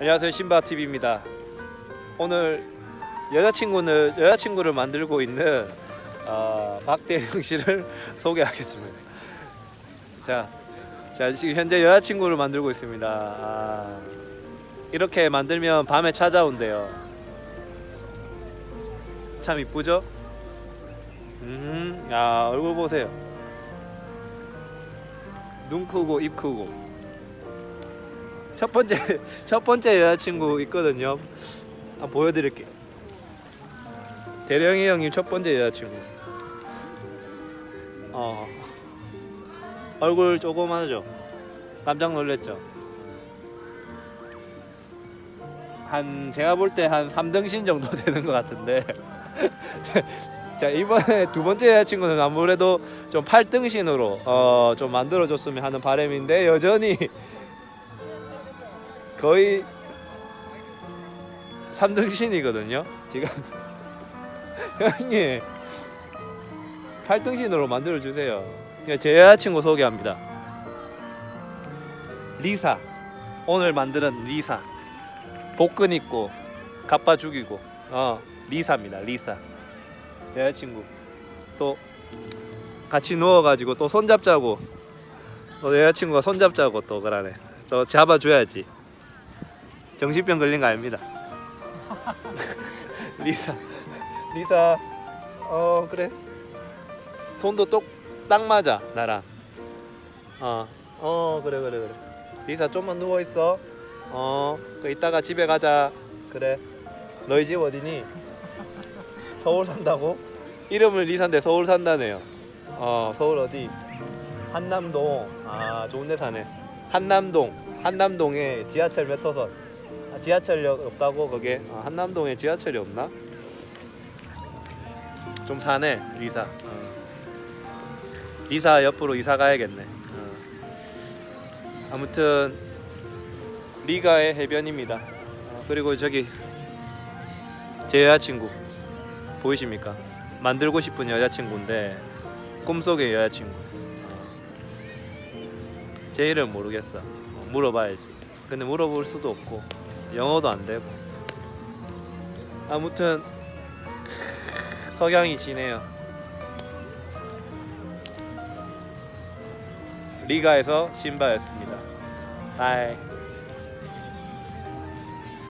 안녕하세요 신바 TV입니다. 오늘 여자친구는 여자친구를 만들고 있는 어, 박대영 씨를 소개하겠습니다. 자, 자 지금 현재 여자친구를 만들고 있습니다. 아, 이렇게 만들면 밤에 찾아온대요. 참 이쁘죠? 음, 야 얼굴 보세요. 눈 크고 입 크고. 첫 번째 첫 번째 여자친구 있거든요. 한번 보여드릴게요. 대령이 형님 첫 번째 여자친구. 어 얼굴 조그마하죠. 깜짝 놀랐죠. 한 제가 볼 때 한 3등신 정도 되는 것 같은데. 자 이번에 두 번째 여자친구는 아무래도 좀 8등신으로 어, 좀 만들어줬으면 하는 바람인데 여전히 거의 3등 신이거든요. 지금 형님 8등 신으로 만들어 주세요. 제 여자친구 소개합니다. 리사 오늘 만드는 리사 복근 있고 가빠 죽이고 어 리사입니다. 리사 제 여자친구 또 같이 누워가지고 또 손잡자고 또 여자친구가 손잡자고 또 그러네. 또 잡아줘야지. 정신병 걸린 거 아닙니다. 리사, 리사, 어 그래. 손도 똑딱 맞아 나랑. 어, 어 그래 그래 그래. 리사 좀만 누워 있어. 어, 그 이따가 집에 가자. 그래. 너희 집 어디니? 서울 산다고? 이름을 리사인데 서울 산다네요. 어, 서울 어디? 한남동. 아, 좋은 데 사네. 한남동. 한남동에 지하철 몇 호선? 아, 지하철역 없다고 거기에 아, 한남동에 지하철이 없나? 좀 사네 리사. 어. 리사 옆으로 이사 가야겠네. 어. 아무튼 리가의 해변입니다. 어, 그리고 저기 제 여자친구 보이십니까? 만들고 싶은 여자친구인데 꿈속의 여자친구. 어. 제 이름 모르겠어. 어, 물어봐야지. 근데 물어볼 수도 없고 영어도 안 되고. 아무튼 석양이 지네요. 리가에서 신바였습니다. 바이.